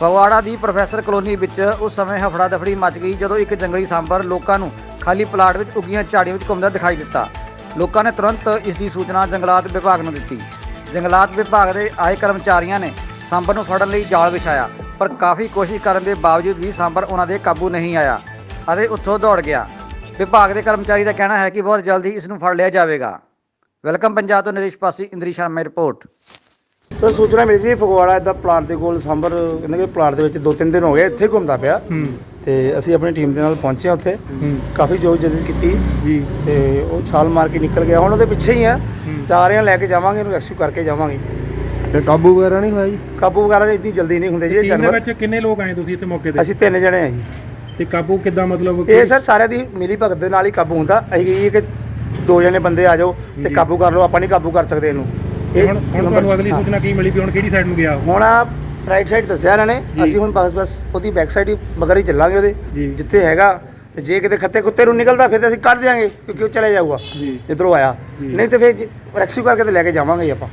ਫਗਵਾੜਾ ਦੀ professor colony ਵਿੱਚ ਉਸ ਸਮੇਂ ਹਫੜਾ ਦਫੜੀ ਮਚ ਗਈ ਜਦੋਂ ਇੱਕ ਜੰਗਲੀ ਸਾਂਬਰ ਲੋਕਾਂ ਨੂੰ ਖਾਲੀ ਪਲਾਟ ਵਿੱਚ ਉੱਗੀਆਂ ਝਾੜੀਆਂ ਵਿੱਚ ਘੁੰਮਦਾ ਦਿਖਾਈ ਦਿੱਤਾ। ਲੋਕਾਂ ਨੇ ਤੁਰੰਤ ਇਸ ਦੀ ਸੂਚਨਾ ਜੰਗਲਾਤ ਵਿਭਾਗ ਨੂੰ ਦਿੱਤੀ। ਜੰਗਲਾਤ ਵਿਭਾਗ ਦੇ ਆਏ ਕਰਮਚਾਰੀਆਂ ਨੇ ਸਾਂਬਰ ਨੂੰ ਫੜਨ ਲਈ ਜਾਲ ਵਿਛਾਇਆ, ਪਰ ਕਾਫੀ ਕੋਸ਼ਿਸ਼ ਕਰਨ ਦੇ ਬਾਵਜੂਦ ਵੀ ਸਾਂਬਰ ਉਹਨਾਂ ਦੇ ਕਾਬੂ ਨਹੀਂ ਆਇਆ ਅਤੇ ਉੱਥੋਂ ਦੌੜ ਗਿਆ। ਵਿਭਾਗ ਦੇ ਕਰਮਚਾਰੀ ਦਾ ਕਹਿਣਾ ਹੈ ਕਿ ਬਹੁਤ ਜਲਦੀ ਇਸ ਨੂੰ ਫੜ ਲਿਆ ਜਾਵੇਗਾ। ਵੈਲਕਮ ਪੰਜਾਬ ਤੋਂ ਨਰੇਸ਼ ਪਾਸੀ, ਇੰਦਰੀ ਸ਼ਰਮਾ ਰਿਪੋਰਟ। ਸਰ ਸੂਚਨਾ ਮਿਲੀ ਸੀ ਫਗਵਾੜਾ ਇਦਾਂ ਪਲਾਂਟ ਦੇ ਕੋਲ ਸਾਂਬਰ ਕਹਿੰਦੇ ਕਿ ਪਲਾਂਟ ਦੇ ਵਿੱਚ ਦੋ ਤਿੰਨ ਦਿਨ ਹੋ ਗਏ ਇੱਥੇ ਘੁੰਮਦਾ ਪਿਆ। ਤੇ ਅਸੀਂ ਆਪਣੀ ਟੀਮ ਦੇ ਨਾਲ ਪਹੁੰਚੇ ਉੱਥੇ। ਕਾਫੀ ਜੋਗ ਜਦid ਕੀਤੀ। ਜੀ। ਤੇ ਉਹ ਛਾਲ ਮਾਰ ਕੇ ਨਿਕਲ ਗਿਆ। ਹੁਣ ਉਹਦੇ ਪਿੱਛੇ ਹੀ ਆ। ਹੂੰ। ਤੇ ਆ ਰਹੇ ਹਾਂ ਲੈ ਕੇ ਜਾਵਾਂਗੇ ਉਹਨੂੰ ਰੈਸਕਿਊ ਕਰਕੇ ਜਾਵਾਂਗੇ। ਤੇ ਕਾਬੂ ਵਗੈਰਾ ਨਹੀਂ ਹੋਇਆ ਜੀ? ਕਾਬੂ ਵਗੈਰਾ ਇੰਨੀ ਜਲਦੀ ਨਹੀਂ ਹੁੰਦੇ ਜੀ ਇਹ ਟੀਮ ਦੇ ਜਾਨਵਰ। ਵਿੱਚ ਕਿੰਨੇ ਲੋਕ ਆਏ ਤੁਸੀਂ ਇੱਥੇ ਮੌਕੇ ਤੇ? ਅਸੀਂ ਤਿੰਨ ਜਣੇ ਆ ਜੀ। ਤੇ ਕਾਬੂ ਕਿੱਦਾਂ ਮਤਲਬ ਇਹ ਸਰ ਸਾਰਿਆਂ ਦੀ ਮਿਲੀ ਭਗਤ ਦੇ ਨਾਲ ਹੀ ਕਾਬੂ ਹੁੰਦਾ। ਅਸੀਂ ਕਹੀਏ ਕਿ ਦੋ ਜਣੇ ਬੰਦੇ ਆ ਜਾਓ ਤੇ ਜੀ। ਕਾਬੂ ਕਰ ਲਓ ਆਪਾਂ ਨਹੀਂ ਕਾਬੂ ਕਰ ਸਕਦੇ ਇਹਨੂੰ। ਤੇ ਹੁਣ ਹੁਣ ਨੰਬਰ- ਤੁਹਾਨੂੰ ਅਗਲੀ ਹਾਂ। ਸੂਚਨਾ ਕੀ ਮਿਲੀ ਵੀ ਹੁਣ ਕਿਹੜੀ ਸਾਈਡ ਨੂੰ ਗਿਆ ਉਹ? ਹੁਣ ਆ ਰਾਈਟ ਸਾਈਡ ਦੱਸਿਆ ਇਹਨਾਂ ਨੇ ਜੀ। ਅਸੀਂ ਹੁਣ ਬਸ ਬਸ ਉਹਦੀ ਬੈਕ ਸਾਈਡ ਹੀ ਮਗਰ ਹੀ ਚੱਲਾਂਗੇ ਉਹਦੇ ਜੀ ਜਿੱਥੇ ਹੈਗਾ ਤੇ ਜੇ ਕਿਤੇ ਖੱਤੇ ਕੁੱਤੇ ਨੂੰ ਨਿਕਲਦਾ ਫਿਰ ਤਾਂ ਅਸੀਂ ਕੱਢ ਦਿਆਂਗੇ ਕਿਉਂਕਿ ਉਹ ਚਲੇ ਜਾਊਗਾ ਜੀ ਜਿੱਧਰੋਂ ਆਇਆ ਜੀ। ਨਹੀਂ ਤੇ ਫਿਰ ਰੈਕਸਿਊ ਕਰਕੇ ਤੇ ਲੈ ਕੇ ਜਾਵਾਂਗੇ ਹੀ ਆਪਾਂ